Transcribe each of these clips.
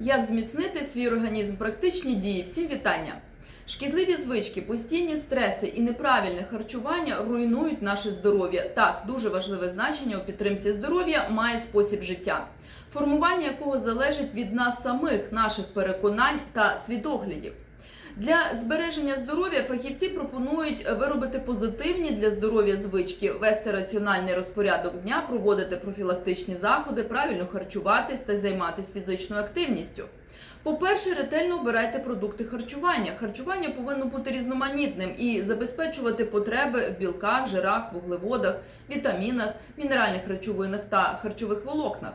Як зміцнити свій організм? Практичні дії. Всім вітання. Шкідливі звички, постійні стреси і неправильне харчування руйнують наше здоров'я. Так, дуже важливе значення у підтримці здоров'я має спосіб життя, формування якого залежить від нас самих, наших переконань та свідоглядів. Для збереження здоров'я фахівці пропонують виробити позитивні для здоров'я звички, вести раціональний розпорядок дня, проводити профілактичні заходи, правильно харчуватись та займатися фізичною активністю. По-перше, ретельно обирайте продукти харчування. Харчування повинно бути різноманітним і забезпечувати потреби в білках, жирах, вуглеводах, вітамінах, мінеральних речовинах та харчових волокнах.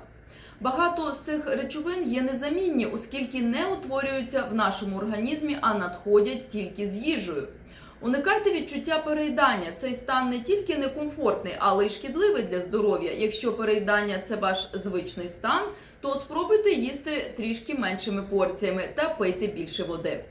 Багато з цих речовин є незамінні, оскільки не утворюються в нашому організмі, а надходять тільки з їжею. Уникайте відчуття переїдання. Цей стан не тільки некомфортний, але й шкідливий для здоров'я. Якщо переїдання це ваш звичний стан, то спробуйте їсти трішки меншими порціями та пийте більше води.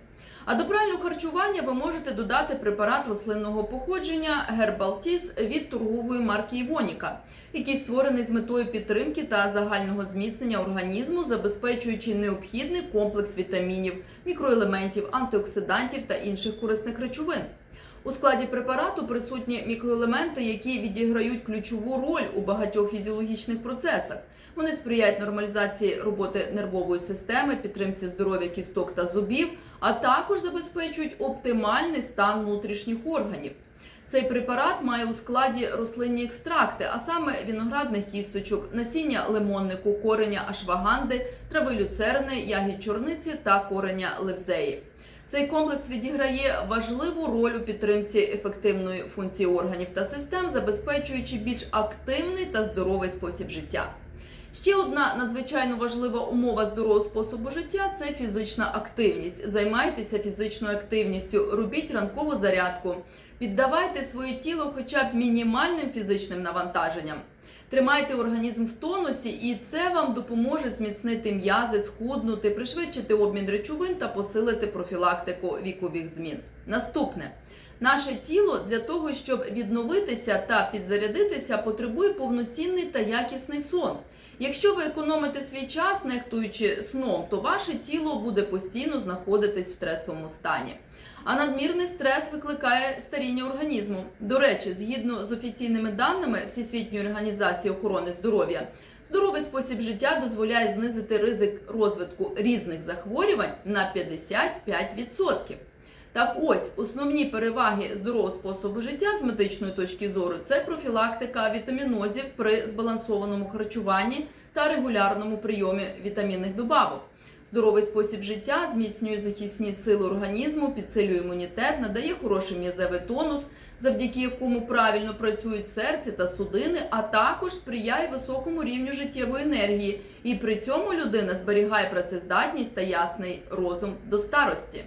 А до правильного харчування ви можете додати препарат рослинного походження Гербалтіс від торгової марки Івоніка, який створений з метою підтримки та загального зміцнення організму, забезпечуючи необхідний комплекс вітамінів, мікроелементів, антиоксидантів та інших корисних речовин. У складі препарату присутні мікроелементи, які відіграють ключову роль у багатьох фізіологічних процесах. Вони сприяють нормалізації роботи нервової системи, підтримці здоров'я кісток та зубів, а також забезпечують оптимальний стан внутрішніх органів. Цей препарат має у складі рослинні екстракти, а саме виноградних кісточок, насіння лимоннику, кореня ашваганди, трави люцерни, ягід чорниці та кореня левзеї. Цей комплекс відіграє важливу роль у підтримці ефективної функції органів та систем, забезпечуючи більш активний та здоровий спосіб життя. Ще одна надзвичайно важлива умова здорового способу життя це фізична активність. Займайтеся фізичною активністю, робіть ранкову зарядку, піддавайте своє тіло хоча б мінімальним фізичним навантаженням. Тримайте організм в тонусі, і це вам допоможе зміцнити м'язи, схуднути, пришвидшити обмін речовин та посилити профілактику вікових змін. Наступне. Наше тіло для того, щоб відновитися та підзарядитися, потребує повноцінний та якісний сон. Якщо ви економите свій час, нехтуючи сном, то ваше тіло буде постійно знаходитись в стресовому стані. А надмірний стрес викликає старіння організму. До речі, згідно з офіційними даними Всесвітньої організації охорони здоров'я, здоровий спосіб життя дозволяє знизити ризик розвитку різних захворювань на 55%. Так ось основні переваги здорового способу життя з медичної точки зору це профілактика вітамінозів при збалансованому харчуванні та регулярному прийомі вітамінних добавок. Здоровий спосіб життя зміцнює захисні сили організму, підсилює імунітет, надає хороший м'язевий тонус, завдяки якому правильно працюють серце та судини, а також сприяє високому рівню життєвої енергії. І при цьому людина зберігає працездатність та ясний розум до старості.